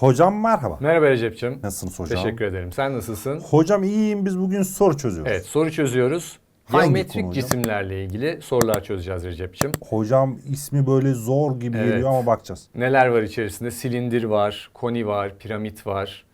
Hocam merhaba. Merhaba Recep'ciğim. Nasılsınız hocam? Teşekkür ederim. Sen nasılsın? Hocam iyiyim biz bugün soru çözüyoruz. Evet soru çözüyoruz. Hangi Geometrik cisimlerle ilgili sorular çözeceğiz Recep'ciğim. Hocam ismi böyle zor gibi Evet. geliyor ama bakacağız. Neler var içerisinde? Silindir var, koni var, piramit var.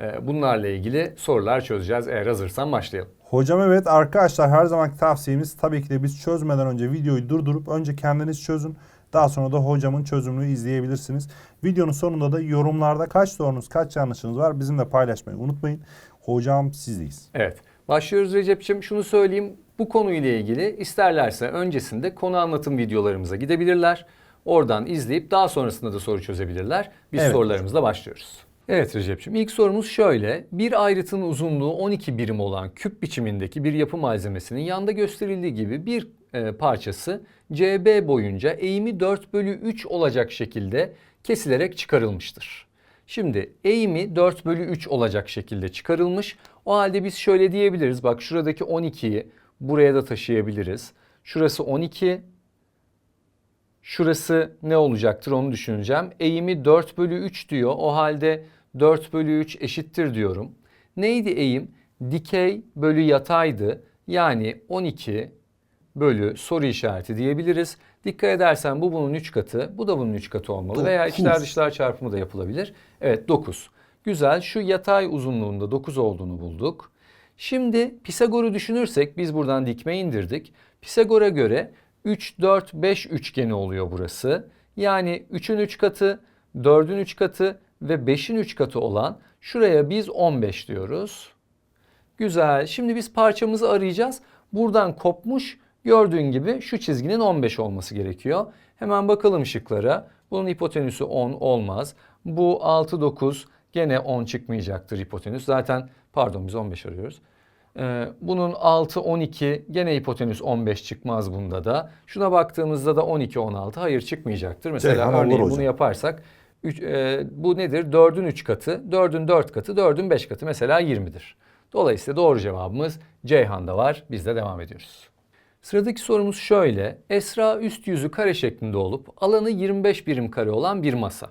Ee, Bunlarla ilgili sorular çözeceğiz. Eğer hazırsan başlayalım. Hocam evet arkadaşlar her zamanki tavsiyemiz tabii ki de biz çözmeden önce videoyu durdurup önce kendiniz çözün. Daha sonra da hocamın çözümünü izleyebilirsiniz. Videonun sonunda da yorumlarda kaç sorunuz, kaç yanlışınız var bizimle paylaşmayı unutmayın. Hocam sizdeyiz. Evet. Başlıyoruz Recep'ciğim. Şunu söyleyeyim. Bu konuyla ilgili isterlerse öncesinde konu anlatım videolarımıza gidebilirler. Oradan izleyip daha sonrasında da soru çözebilirler. Biz Evet. sorularımızla başlıyoruz. Evet Recep'ciğim ilk sorumuz şöyle. Bir ayrıtının uzunluğu 12 birim olan küp biçimindeki bir yapı malzemesinin yanda gösterildiği gibi bir e, parçası CB boyunca eğimi 4 bölü 3 olacak şekilde kesilerek çıkarılmıştır. Şimdi eğimi 4 bölü 3 olacak şekilde çıkarılmış. O halde biz şöyle diyebiliriz. Bak şuradaki 12'yi buraya da taşıyabiliriz. Şurası 12. Şurası ne olacaktır onu düşüneceğim. Eğimi 4 bölü 3 diyor. O halde 4 bölü 3 eşittir diyorum. Neydi eğim? Dikey bölü yataydı. Yani 12 bölü soru işareti diyebiliriz. Dikkat edersen bu bunun 3 katı, bu da bunun 3 katı olmalı. Veya Dokuz. içler dışlar çarpımı da yapılabilir. Evet 9. Güzel. Şu yatay uzunluğunda 9 olduğunu bulduk. Şimdi Pisagor'u düşünürsek biz buradan dikme indirdik. Pisagor'a göre 3, 4, 5 üçgeni oluyor burası. Yani 3'ün 3 katı, 4'ün 3 katı ve 5'in 3 katı olan şuraya biz 15 diyoruz. Güzel. Şimdi biz parçamızı arayacağız. Buradan kopmuş gördüğün gibi şu çizginin 15 olması gerekiyor. Hemen bakalım şıklara. Bunun hipotenüsü 10 olmaz. Bu 6 9 gene 10 çıkmayacaktır hipotenüs. Zaten pardon biz 15 arıyoruz. Ee, bunun 6 12 gene hipotenüs 15 çıkmaz bunda da. Şuna baktığımızda da 12 16 hayır çıkmayacaktır. Mesela Ceyhan örneğin hocam. bunu yaparsak üç- e, bu nedir? 4'ün 3 katı, 4'ün 4 katı, 4'ün 5 katı mesela 20'dir. Dolayısıyla doğru cevabımız Ceyhan'da var. Biz de devam ediyoruz. Sıradaki sorumuz şöyle. Esra üst yüzü kare şeklinde olup alanı 25 birim kare olan bir masa.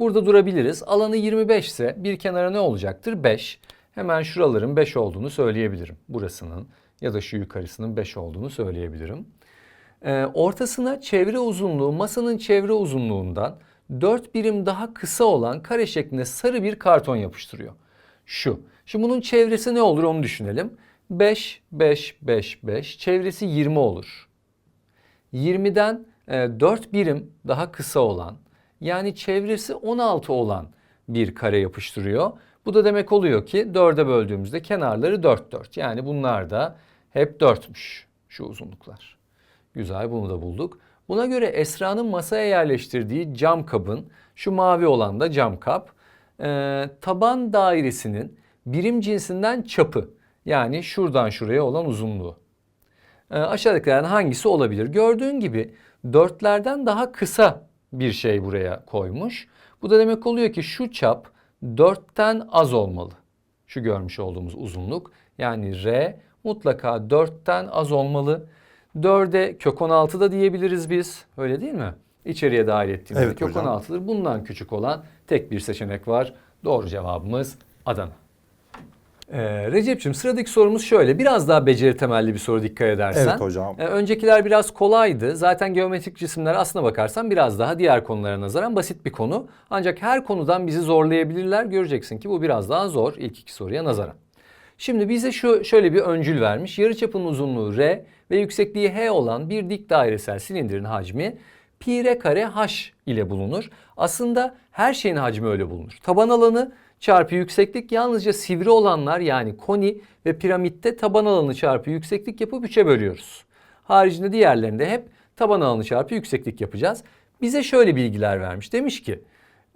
Burada durabiliriz. Alanı 25 ise bir kenara ne olacaktır? 5. Hemen şuraların 5 olduğunu söyleyebilirim. Burasının ya da şu yukarısının 5 olduğunu söyleyebilirim. Ee, ortasına çevre uzunluğu masanın çevre uzunluğundan 4 birim daha kısa olan kare şeklinde sarı bir karton yapıştırıyor. Şu. Şimdi bunun çevresi ne olur onu düşünelim. 5, 5, 5, 5. Çevresi 20 olur. 20'den e, 4 birim daha kısa olan yani çevresi 16 olan bir kare yapıştırıyor. Bu da demek oluyor ki 4'e böldüğümüzde kenarları 4 4. Yani bunlar da hep 4'müş şu uzunluklar. Güzel bunu da bulduk. Buna göre Esra'nın masaya yerleştirdiği cam kabın şu mavi olan da cam kap e, taban dairesinin birim cinsinden çapı yani şuradan şuraya olan uzunluğu. E, aşağıdakilerden hangisi olabilir? Gördüğün gibi dörtlerden daha kısa bir şey buraya koymuş. Bu da demek oluyor ki şu çap dörtten az olmalı. Şu görmüş olduğumuz uzunluk. Yani R mutlaka dörtten az olmalı. Dörde kök 16 da diyebiliriz biz. Öyle değil mi? İçeriye dahil ettiğimizde Evet kök hocam. 16'dır. Bundan küçük olan tek bir seçenek var. Doğru cevabımız Adana. Ee, Recep'ciğim sıradaki sorumuz şöyle. Biraz daha beceri temelli bir soru dikkat edersen. Evet hocam. Ee, öncekiler biraz kolaydı. Zaten geometrik cisimler aslına bakarsan biraz daha diğer konulara nazaran basit bir konu. Ancak her konudan bizi zorlayabilirler. Göreceksin ki bu biraz daha zor ilk iki soruya nazaran. Şimdi bize şu şöyle bir öncül vermiş. Yarıçapının uzunluğu r ve yüksekliği h olan bir dik dairesel silindirin hacmi pi r kare h ile bulunur. Aslında her şeyin hacmi öyle bulunur. Taban alanı çarpı yükseklik yalnızca sivri olanlar yani koni ve piramitte taban alanı çarpı yükseklik yapıp 3'e bölüyoruz. Haricinde diğerlerinde hep taban alanı çarpı yükseklik yapacağız. Bize şöyle bilgiler vermiş. Demiş ki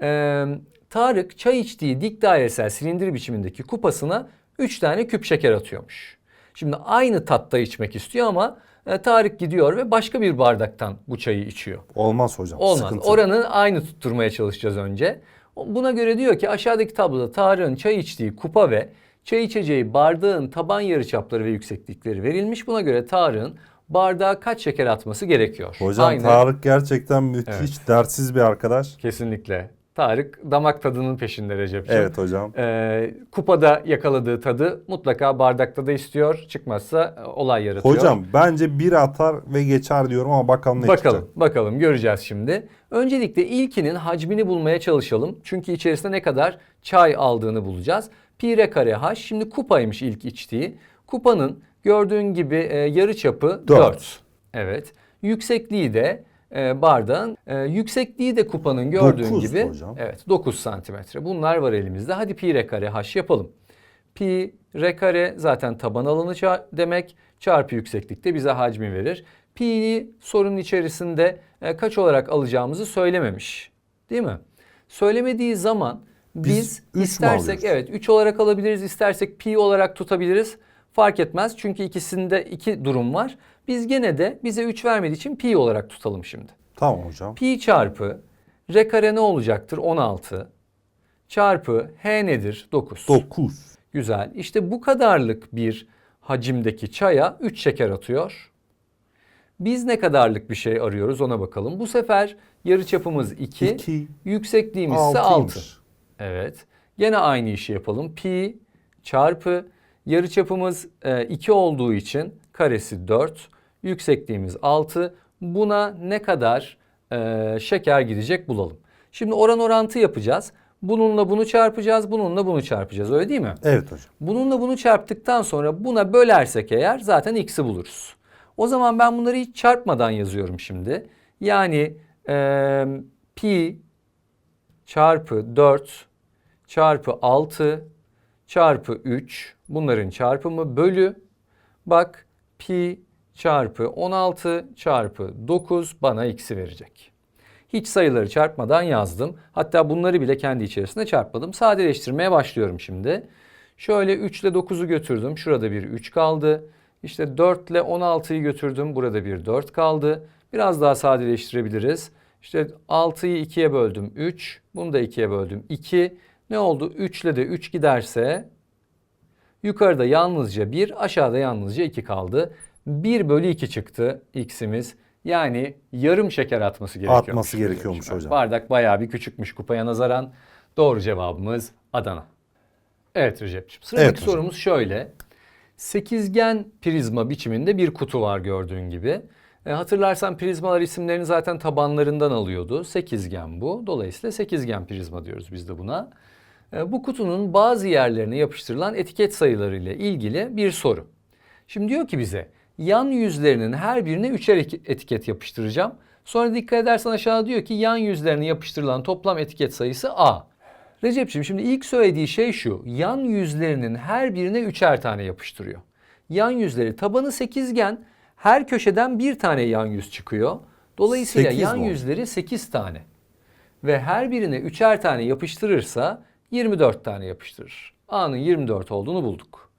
eee, Tarık çay içtiği dik dairesel silindir biçimindeki kupasına 3 tane küp şeker atıyormuş. Şimdi aynı tatta içmek istiyor ama e, Tarık gidiyor ve başka bir bardaktan bu çayı içiyor. Olmaz hocam. Olmaz. Sıkıntı. Oranı aynı tutturmaya çalışacağız önce. Buna göre diyor ki aşağıdaki tabloda Tarık'ın çay içtiği kupa ve çay içeceği bardağın taban yarıçapları ve yükseklikleri verilmiş. Buna göre Tarık'ın bardağa kaç şeker atması gerekiyor? Hocam Aynı. Tarık gerçekten müthiş, dertsiz bir arkadaş. Kesinlikle. Tarık damak tadının peşinde Recep'ciğim. Evet hocam. Ee, kupada yakaladığı tadı mutlaka bardakta da istiyor. Çıkmazsa e, olay yaratıyor. Hocam bence bir atar ve geçer diyorum ama bakalım ne Bakalım, çıkacak. bakalım göreceğiz şimdi. Öncelikle ilkinin hacmini bulmaya çalışalım. Çünkü içerisinde ne kadar çay aldığını bulacağız. Pi r kare h. Şimdi kupaymış ilk içtiği. Kupanın gördüğün gibi e, yarı çapı 4. Dört. Evet. Yüksekliği de e, bardağın e, yüksekliği de kupanın gördüğün Dokuz gibi hocam. evet 9 santimetre. Bunlar var elimizde. Hadi pi r kare h yapalım. Pi r kare zaten taban alanı ça- demek. Çarpı yükseklikte bize hacmi verir. Pi'yi sorunun içerisinde e, kaç olarak alacağımızı söylememiş. Değil mi? Söylemediği zaman Biz biz, istersek evet 3 olarak alabiliriz, istersek pi olarak tutabiliriz. Fark etmez çünkü ikisinde iki durum var. Biz gene de bize 3 vermediği için pi olarak tutalım şimdi. Tamam hocam. Pi çarpı r kare ne olacaktır? 16 çarpı h nedir? 9. 9. Güzel. İşte bu kadarlık bir hacimdeki çaya 3 şeker atıyor. Biz ne kadarlık bir şey arıyoruz ona bakalım. Bu sefer yarı çapımız 2, 2. yüksekliğimiz ise 6. 6'ymış. Evet. Gene aynı işi yapalım. Pi çarpı yarıçapımız 2 olduğu için karesi 4. Yüksekliğimiz 6. Buna ne kadar e, şeker gidecek bulalım. Şimdi oran orantı yapacağız. Bununla bunu çarpacağız. Bununla bunu çarpacağız. Öyle değil mi? Evet hocam. Bununla bunu çarptıktan sonra buna bölersek eğer zaten x'i buluruz. O zaman ben bunları hiç çarpmadan yazıyorum şimdi. Yani e, pi çarpı 4 çarpı 6 çarpı 3 bunların çarpımı bölü bak pi çarpı 16 çarpı 9 bana x'i verecek. Hiç sayıları çarpmadan yazdım. Hatta bunları bile kendi içerisinde çarpmadım. Sadeleştirmeye başlıyorum şimdi. Şöyle 3 ile 9'u götürdüm. Şurada bir 3 kaldı. İşte 4 ile 16'yı götürdüm. Burada bir 4 kaldı. Biraz daha sadeleştirebiliriz. İşte 6'yı 2'ye böldüm 3. Bunu da 2'ye böldüm 2. Ne oldu? 3 ile de 3 giderse yukarıda yalnızca 1, aşağıda yalnızca 2 kaldı. 1 bölü 2 çıktı x'imiz. Yani yarım şeker atması gerekiyormuş. Atması gerekiyormuş hocam. Bardak bayağı bir küçükmüş kupaya nazaran. Doğru cevabımız Adana. Evet Recep'ciğim. Sıradaki Evet hocam. sorumuz şöyle. Sekizgen prizma biçiminde bir kutu var gördüğün gibi. E, hatırlarsan prizmalar isimlerini zaten tabanlarından alıyordu. Sekizgen bu. Dolayısıyla sekizgen prizma diyoruz biz de buna. E, bu kutunun bazı yerlerine yapıştırılan etiket sayıları ile ilgili bir soru. Şimdi diyor ki bize yan yüzlerinin her birine üçer etiket yapıştıracağım. Sonra dikkat edersen aşağıda diyor ki yan yüzlerine yapıştırılan toplam etiket sayısı A. Recep'ciğim şimdi ilk söylediği şey şu. Yan yüzlerinin her birine üçer tane yapıştırıyor. Yan yüzleri tabanı sekizgen her köşeden bir tane yan yüz çıkıyor. Dolayısıyla yan mi yüzleri 8 tane. Ve her birine üçer tane yapıştırırsa 24 tane yapıştırır. A'nın 24 olduğunu bulduk.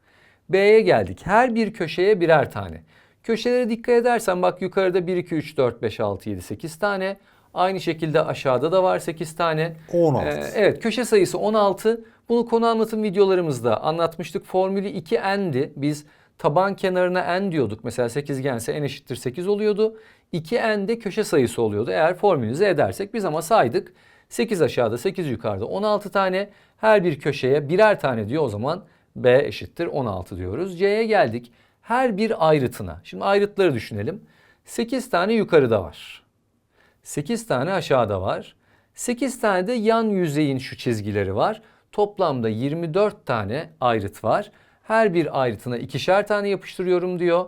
B'ye geldik. Her bir köşeye birer tane. Köşelere dikkat edersen bak yukarıda 1, 2, 3, 4, 5, 6, 7, 8 tane. Aynı şekilde aşağıda da var 8 tane. 16. Ee, evet köşe sayısı 16. Bunu konu anlatım videolarımızda anlatmıştık. Formülü 2n'di. Biz taban kenarına n diyorduk. Mesela sekizgense n eşittir 8 oluyordu. 2n de köşe sayısı oluyordu. Eğer formülize edersek biz ama saydık. 8 aşağıda 8 yukarıda 16 tane. Her bir köşeye birer tane diyor o zaman B eşittir 16 diyoruz. C'ye geldik. Her bir ayrıtına. Şimdi ayrıtları düşünelim. 8 tane yukarıda var. 8 tane aşağıda var. 8 tane de yan yüzeyin şu çizgileri var. Toplamda 24 tane ayrıt var. Her bir ayrıtına ikişer tane yapıştırıyorum diyor.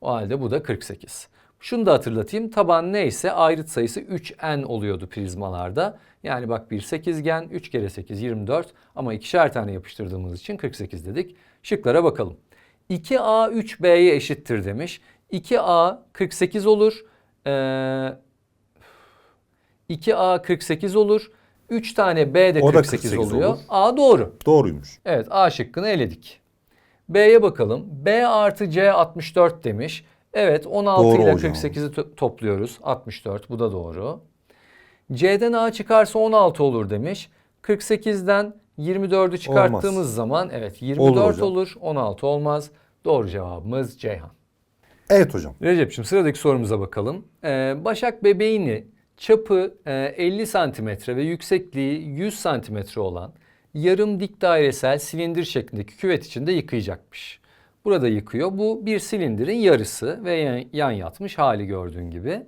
O halde bu da 48. Şunu da hatırlatayım. Taban neyse ayrıt sayısı 3n oluyordu prizmalarda. Yani bak bir sekizgen 3 kere 8 24 ama ikişer tane yapıştırdığımız için 48 dedik. Şıklara bakalım. 2a 3b'ye eşittir demiş. 2a 48 olur. Ee, 2A 48 olur. 3 tane B de O da 48, 48 oluyor. olur. A doğru. Doğruymuş. Evet A şıkkını eledik. B'ye bakalım. B artı C 64 demiş. Evet 16 Doğru ile hocam. 48'i to- topluyoruz. 64 bu da doğru. C'den A çıkarsa 16 olur demiş. 48'den 24'ü çıkarttığımız zaman evet 24 hocam. olur 16 olmaz. Doğru cevabımız Ceyhan. Evet hocam. Recep'ciğim sıradaki sorumuza bakalım. Ee, Başak bebeğini çapı e, 50 santimetre ve yüksekliği 100 santimetre olan yarım dik dairesel silindir şeklindeki küvet içinde yıkayacakmış. Burada yıkıyor. Bu bir silindirin yarısı ve yan, yatmış hali gördüğün gibi.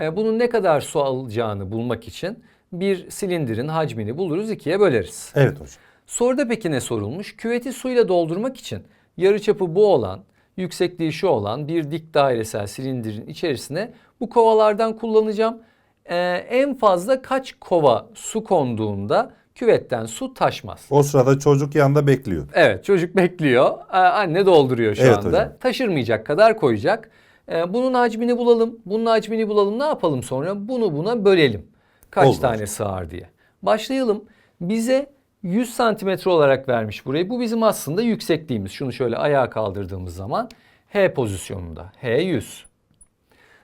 E, bunun ne kadar su alacağını bulmak için bir silindirin hacmini buluruz ikiye böleriz. Evet hocam. Soruda peki ne sorulmuş? Küveti suyla doldurmak için yarıçapı bu olan, yüksekliği şu olan bir dik dairesel silindirin içerisine bu kovalardan kullanacağım. Ee, en fazla kaç kova su konduğunda küvetten su taşmaz. O sırada çocuk yanında bekliyor. Evet çocuk bekliyor. Ee, anne dolduruyor şu Evet anda. hocam. Taşırmayacak kadar koyacak. Ee, bunun hacmini bulalım. Bunun hacmini bulalım. Ne yapalım sonra? Bunu buna bölelim. Kaç Olur. tane sığar diye. Başlayalım. Bize 100 santimetre olarak vermiş burayı. Bu bizim aslında yüksekliğimiz. Şunu şöyle ayağa kaldırdığımız zaman H pozisyonunda. H 100.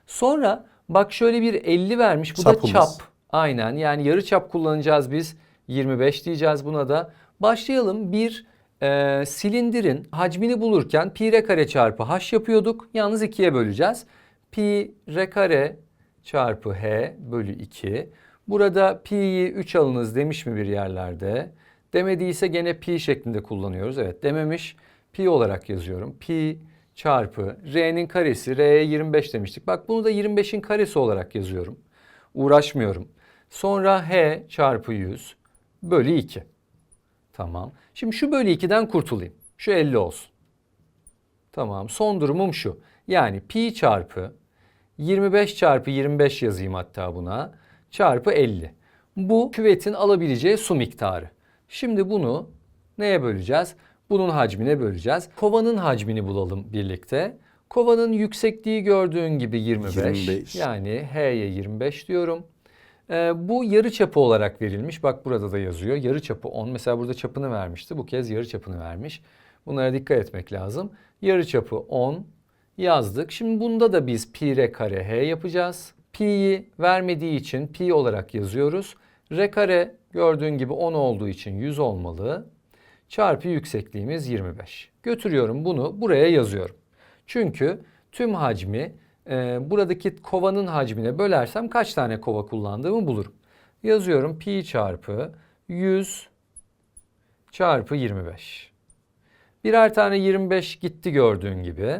Sonra bak şöyle bir 50 vermiş. Bu Çapımız. da çap. Aynen yani yarı çap kullanacağız biz. 25 diyeceğiz buna da. Başlayalım bir e, silindirin hacmini bulurken pi r kare çarpı h yapıyorduk. Yalnız ikiye böleceğiz. Pi r kare çarpı h bölü 2. Burada pi'yi 3 alınız demiş mi bir yerlerde? Demediyse gene pi şeklinde kullanıyoruz. Evet dememiş. Pi olarak yazıyorum. Pi çarpı r'nin karesi. R'ye 25 demiştik. Bak bunu da 25'in karesi olarak yazıyorum. Uğraşmıyorum. Sonra h çarpı 100 bölü 2. Tamam. Şimdi şu bölü 2'den kurtulayım. Şu 50 olsun. Tamam. Son durumum şu. Yani pi çarpı 25 çarpı 25 yazayım hatta buna. Çarpı 50. Bu küvetin alabileceği su miktarı. Şimdi bunu neye böleceğiz? Bunun hacmine böleceğiz. Kovanın hacmini bulalım birlikte. Kovanın yüksekliği gördüğün gibi 25. 25. Yani H'ye 25 diyorum. Ee, bu yarı çapı olarak verilmiş. Bak burada da yazıyor. Yarı çapı 10. Mesela burada çapını vermişti. Bu kez yarı çapını vermiş. Bunlara dikkat etmek lazım. Yarı çapı 10 yazdık. Şimdi bunda da biz pi r kare h yapacağız. Pi'yi vermediği için pi olarak yazıyoruz. R kare gördüğün gibi 10 olduğu için 100 olmalı. Çarpı yüksekliğimiz 25. Götürüyorum bunu buraya yazıyorum. Çünkü tüm hacmi e, buradaki kovanın hacmine bölersem kaç tane kova kullandığımı bulurum. Yazıyorum pi çarpı 100 çarpı 25. Birer tane 25 gitti gördüğün gibi.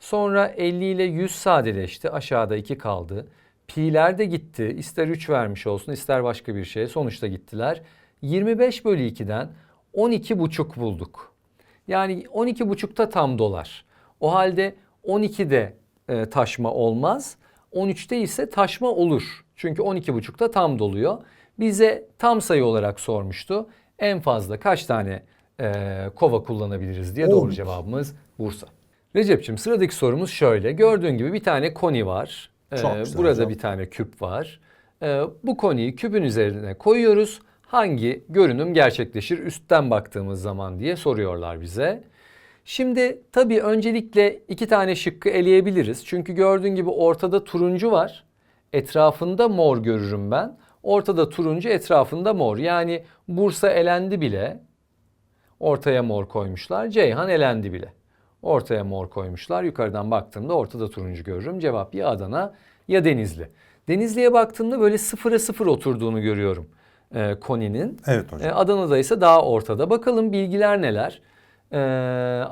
Sonra 50 ile 100 sadeleşti. Aşağıda 2 kaldı. Pi'ler de gitti. İster 3 vermiş olsun ister başka bir şey. Sonuçta gittiler. 25 bölü 2'den 12 buçuk bulduk. Yani 12 buçukta tam dolar. O halde 12'de e, taşma olmaz. 13'te ise taşma olur. Çünkü 12 buçukta tam doluyor. Bize tam sayı olarak sormuştu. En fazla kaç tane e, kova kullanabiliriz diye doğru cevabımız Bursa. Recep'ciğim sıradaki sorumuz şöyle. Gördüğün gibi bir tane koni var. Ee, Çok güzel burada hocam. bir tane küp var. Ee, bu koniyi küpün üzerine koyuyoruz. Hangi görünüm gerçekleşir üstten baktığımız zaman diye soruyorlar bize. Şimdi tabii öncelikle iki tane şıkkı eleyebiliriz. Çünkü gördüğün gibi ortada turuncu var. Etrafında mor görürüm ben. Ortada turuncu etrafında mor. Yani Bursa elendi bile. Ortaya mor koymuşlar. Ceyhan elendi bile. Ortaya mor koymuşlar. Yukarıdan baktığımda ortada turuncu görürüm. Cevap ya Adana ya Denizli. Denizli'ye baktığımda böyle sıfıra sıfır oturduğunu görüyorum e, koninin. Evet hocam. E, Adana'da ise daha ortada. Bakalım bilgiler neler? E,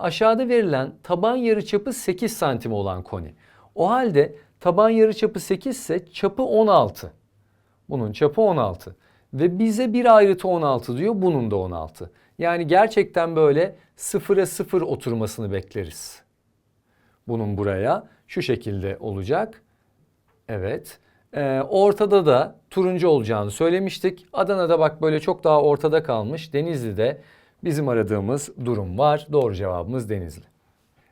aşağıda verilen taban yarıçapı 8 santim olan koni. O halde taban yarıçapı 8 ise çapı 16. Bunun çapı 16. Ve bize bir ayrıtı 16 diyor. Bunun da 16. Yani gerçekten böyle sıfıra sıfır oturmasını bekleriz. Bunun buraya şu şekilde olacak. Evet. Ee, ortada da turuncu olacağını söylemiştik. Adana'da bak böyle çok daha ortada kalmış. Denizli'de bizim aradığımız durum var. Doğru cevabımız Denizli.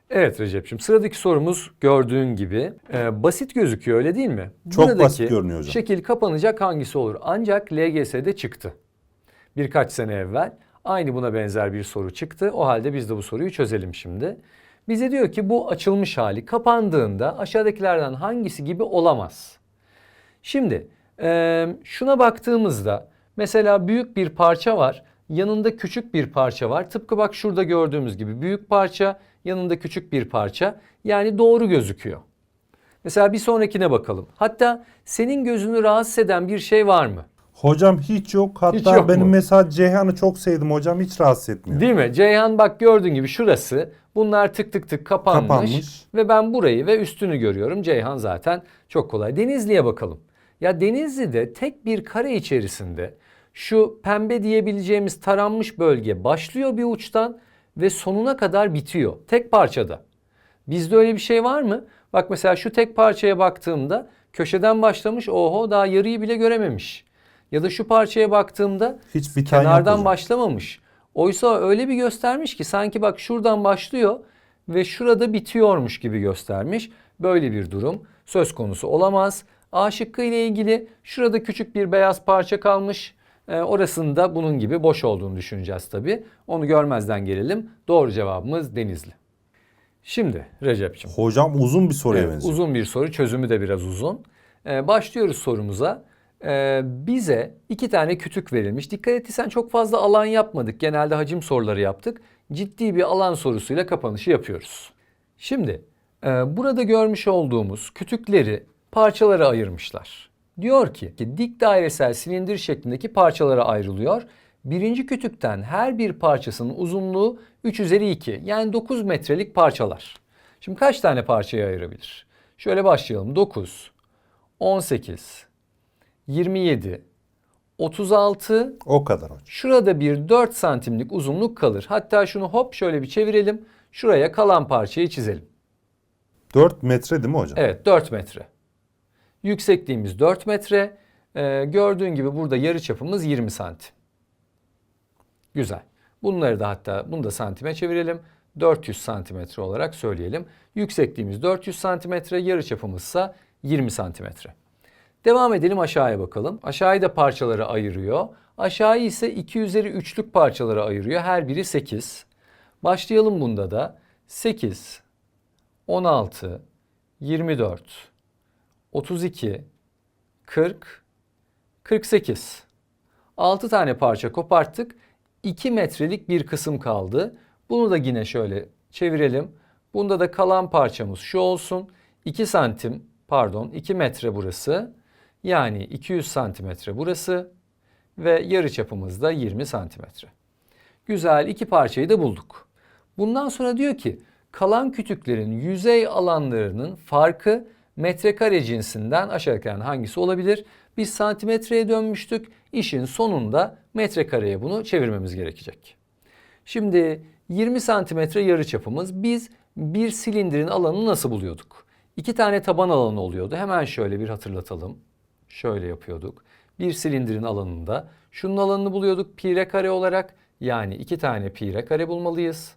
Evet Recep'ciğim sıradaki sorumuz gördüğün gibi e, basit gözüküyor öyle değil mi? Çok basit görünüyor hocam. Şekil kapanacak hangisi olur? Ancak LGS'de çıktı. Birkaç sene evvel aynı buna benzer bir soru çıktı. O halde biz de bu soruyu çözelim şimdi. Bize diyor ki bu açılmış hali kapandığında aşağıdakilerden hangisi gibi olamaz? Şimdi e, şuna baktığımızda mesela büyük bir parça var. Yanında küçük bir parça var. Tıpkı bak şurada gördüğümüz gibi büyük parça yanında küçük bir parça. Yani doğru gözüküyor. Mesela bir sonrakine bakalım. Hatta senin gözünü rahatsız eden bir şey var mı? Hocam hiç yok. Hatta Hiç yok benim mu? mesela Ceyhan'ı çok sevdim hocam. Hiç rahatsız etmiyor. Değil mi? Ceyhan bak gördüğün gibi şurası. Bunlar tık tık tık kapanmış. Kapanmış. Ve ben burayı ve üstünü görüyorum. Ceyhan zaten çok kolay. Denizli'ye bakalım. Ya Denizli'de tek bir kare içerisinde şu pembe diyebileceğimiz taranmış bölge başlıyor bir uçtan ve sonuna kadar bitiyor. Tek parçada. Bizde öyle bir şey var mı? Bak mesela şu tek parçaya baktığımda köşeden başlamış oho daha yarıyı bile görememiş. Ya da şu parçaya baktığımda Hiç yok kenardan başlamamış. Oysa öyle bir göstermiş ki sanki bak şuradan başlıyor ve şurada bitiyormuş gibi göstermiş. Böyle bir durum söz konusu olamaz. A şıkkı ile ilgili şurada küçük bir beyaz parça kalmış. Ee, orasında bunun gibi boş olduğunu düşüneceğiz tabii. Onu görmezden gelelim. Doğru cevabımız Denizli. Şimdi Recep'ciğim. Hocam uzun bir soruya Evet, benziyor. uzun bir soru, çözümü de biraz uzun. Ee, başlıyoruz sorumuza. Ee, bize iki tane kütük verilmiş. Dikkat ettiysen çok fazla alan yapmadık. Genelde hacim soruları yaptık. Ciddi bir alan sorusuyla kapanışı yapıyoruz. Şimdi e, burada görmüş olduğumuz kütükleri parçalara ayırmışlar. Diyor ki, ki dik dairesel silindir şeklindeki parçalara ayrılıyor. Birinci kütükten her bir parçasının uzunluğu 3 üzeri 2 yani 9 metrelik parçalar. Şimdi kaç tane parçaya ayırabilir? Şöyle başlayalım. 9, 18, 27, 36, O kadar hocam. Şurada bir 4 santimlik uzunluk kalır. Hatta şunu hop şöyle bir çevirelim. Şuraya kalan parçayı çizelim. 4 metre değil mi hocam? Evet 4 metre. Yüksekliğimiz 4 metre. Ee, gördüğün gibi burada yarı çapımız 20 santim. Güzel. Bunları da hatta bunu da santime çevirelim. 400 santimetre olarak söyleyelim. Yüksekliğimiz 400 santimetre, yarı çapımızsa 20 santimetre. Devam edelim aşağıya bakalım. Aşağıyı da parçalara ayırıyor. Aşağıyı ise 2 üzeri 3'lük parçalara ayırıyor. Her biri 8. Başlayalım bunda da. 8, 16, 24, 32, 40, 48. 6 tane parça koparttık. 2 metrelik bir kısım kaldı. Bunu da yine şöyle çevirelim. Bunda da kalan parçamız şu olsun. 2 santim pardon 2 metre burası. Yani 200 santimetre burası. Ve yarı çapımız da 20 santimetre. Güzel iki parçayı da bulduk. Bundan sonra diyor ki kalan kütüklerin yüzey alanlarının farkı metrekare cinsinden aşağıdakilerden hangisi olabilir? Biz santimetreye dönmüştük. İşin sonunda metrekareye bunu çevirmemiz gerekecek. Şimdi 20 santimetre yarı çapımız. Biz bir silindirin alanını nasıl buluyorduk? İki tane taban alanı oluyordu. Hemen şöyle bir hatırlatalım. Şöyle yapıyorduk. Bir silindirin alanında şunun alanını buluyorduk pi r kare olarak. Yani iki tane pi r kare bulmalıyız.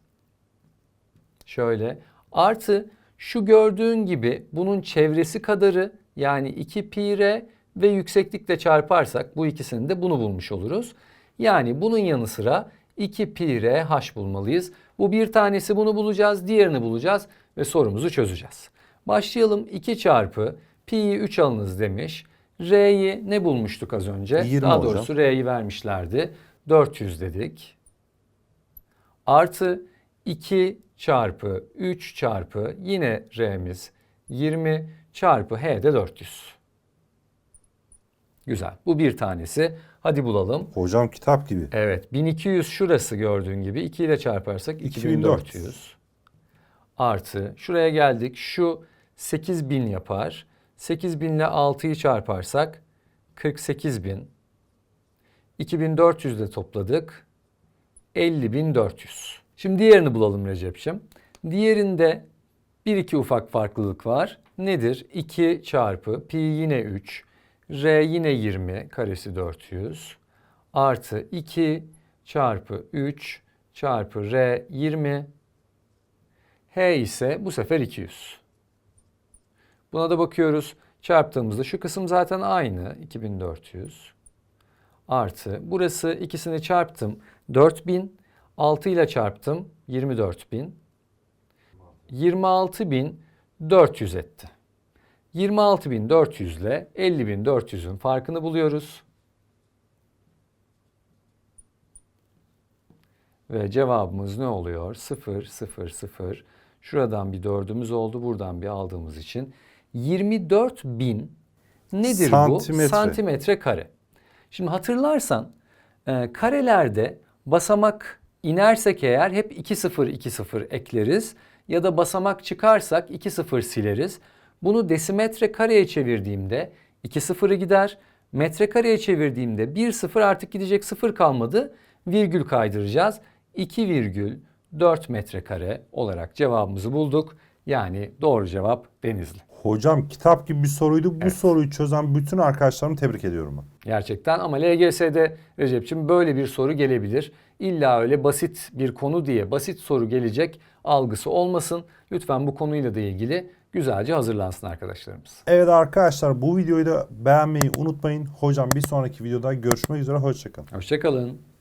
Şöyle artı şu gördüğün gibi bunun çevresi kadarı yani 2 pi r ve yükseklikle çarparsak bu ikisini de bunu bulmuş oluruz. Yani bunun yanı sıra 2 pi r h bulmalıyız. Bu bir tanesi bunu bulacağız, diğerini bulacağız ve sorumuzu çözeceğiz. Başlayalım 2 çarpı pi'yi 3 alınız demiş. R'yi ne bulmuştuk az önce? 20 Daha hocam. doğrusu R'yi vermişlerdi. 400 dedik. Artı 2 çarpı 3 çarpı yine R'miz 20 çarpı H de 400. Güzel. Bu bir tanesi. Hadi bulalım. Hocam kitap gibi. Evet 1200 şurası gördüğün gibi 2 ile çarparsak 2400. 2400. Artı şuraya geldik şu 8000 yapar. 8000 ile 6'yı çarparsak 48000. 2400 de topladık. 50400. Şimdi diğerini bulalım Recep'ciğim. Diğerinde bir iki ufak farklılık var. Nedir? 2 çarpı pi yine 3. R yine 20 karesi 400. Artı 2 çarpı 3 çarpı R 20. H ise bu sefer 200. Buna da bakıyoruz. Çarptığımızda şu kısım zaten aynı 2400. Artı burası ikisini çarptım 4000. 6 ile çarptım 24000. 26400 etti. 26400 ile 50400'ün farkını buluyoruz. Ve cevabımız ne oluyor? 0, 0, 0. Şuradan bir dördümüz oldu. Buradan bir aldığımız için 24 bin nedir Santimetre. bu? Santimetre kare. Şimdi hatırlarsan e, karelerde basamak inersek eğer hep 2 0 2 0 ekleriz ya da basamak çıkarsak 2 0 sileriz. Bunu desimetre kareye çevirdiğimde 2 0'ı gider. Metre kareye çevirdiğimde 1 0 artık gidecek 0 kalmadı. Virgül kaydıracağız. 2 virgül 4 metrekare olarak cevabımızı bulduk. Yani doğru cevap Denizli. Hocam kitap gibi bir soruydu. Bu Evet. soruyu çözen bütün arkadaşlarımı tebrik ediyorum ben. Gerçekten ama LGS'de Recep'ciğim böyle bir soru gelebilir. İlla öyle basit bir konu diye basit soru gelecek algısı olmasın. Lütfen bu konuyla da ilgili güzelce hazırlansın arkadaşlarımız. Evet arkadaşlar bu videoyu da beğenmeyi unutmayın. Hocam bir sonraki videoda görüşmek üzere. Hoşçakalın. Hoşçakalın.